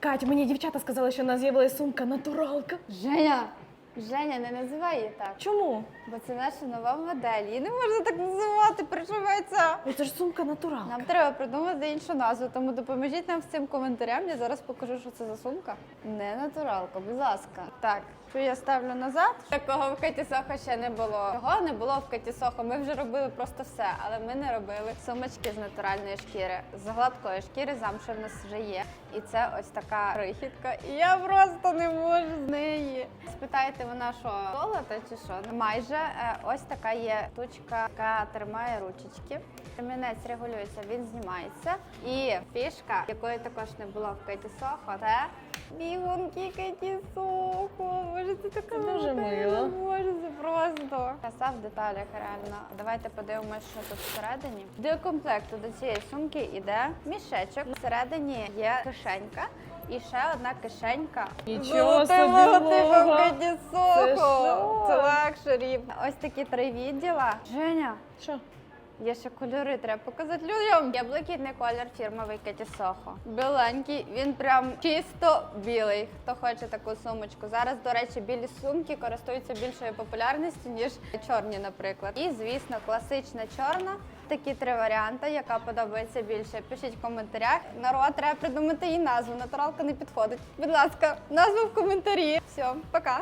Кать, мені дівчата сказали, що в нас з'явилася сумка натуралка. Женя, Женя, не називай її так. Чому? Бо це наша нова модель. Її не можна так називати, приживеться. Ну, Це ж сумка натуралка. Нам треба придумати іншу назву, тому допоможіть нам з цим коментарям. Я зараз покажу, що це за сумка. Не натуралка, будь ласка. Так, що я ставлю назад. Такого в Каті Сохо ще не було. Його не було в Каті Сохо. Ми вже робили просто все, але ми не робили сумочки з натуральної шкіри. З гладкої шкіри замша в нас вже є. І це ось така крихітка. І я просто не можу з неї. Спитаєте, вона що, золота чи що? Майже Е, ось така є штучка, яка тримає ручечки. Ремінець регулюється, він знімається. І фішка, якої також не було в Кеті Сохо, це бігунки Кеті Сохо. Боже, це така Це дуже мило. можу, це просто. Краса в деталях реально. Давайте подивимося, що тут всередині. До комплекту до цієї сумки йде мішечок. Всередині є кишенька. І ще одна кишенька. Нічого собі, Сохо. що? Це лакшері. Ось такі три відділа. Женя, Що? Є ще кольори, треба показати людям. Є блакитний колір фірмовий Кеті Сохо. Біленький, він прям чисто білий. Хто хоче таку сумочку. Зараз, до речі, білі сумки користуються більшою популярністю, ніж чорні, наприклад. І, звісно, класична чорна. Такі три варіанти, яка подобається більше. Пишіть в коментарях. Народ, треба придумати її назву. Натуралка не підходить. Будь ласка, назву в коментарі. Все, пока.